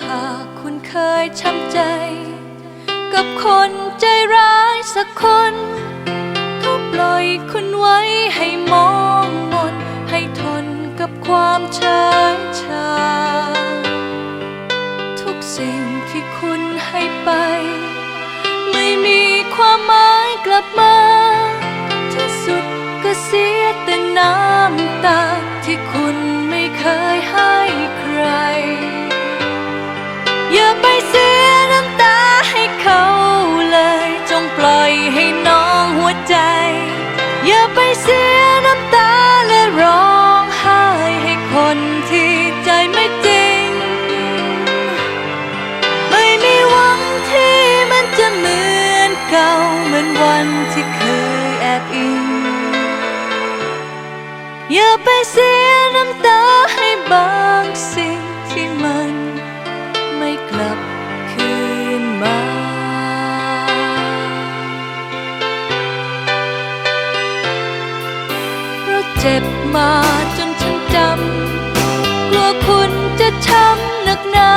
หากคุณเคยช้ำใจ กับคนใจร้ายสักคนก็ปล่อยคุณไว้ให้มองมนให้ทนกับความช้ย อย่าไปเสียน้ำตาให้บางสิ่งที่มัน ไม่กลับคืนมา เพราะเจ็บมาจนฉันจำ กลัวคุณจะช้ำหนักหนา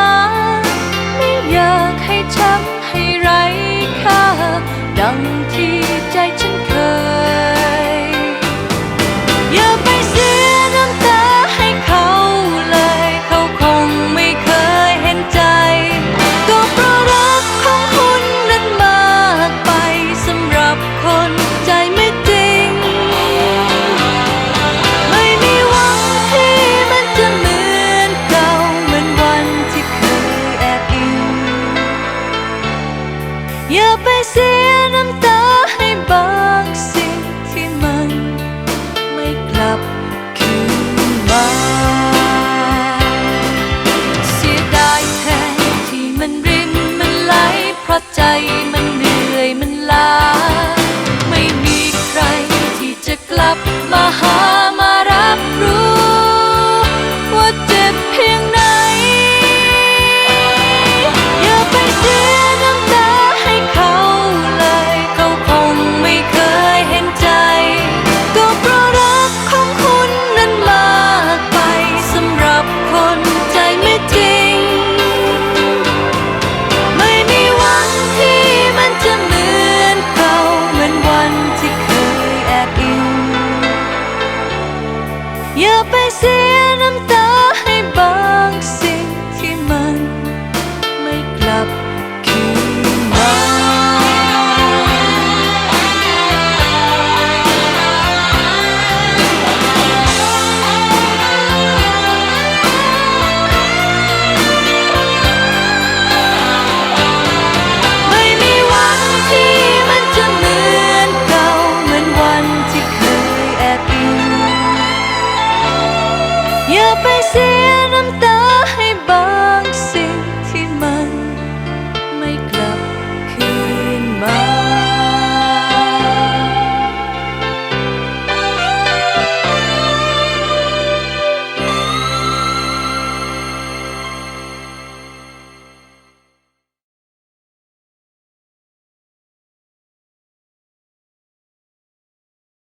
悲喜。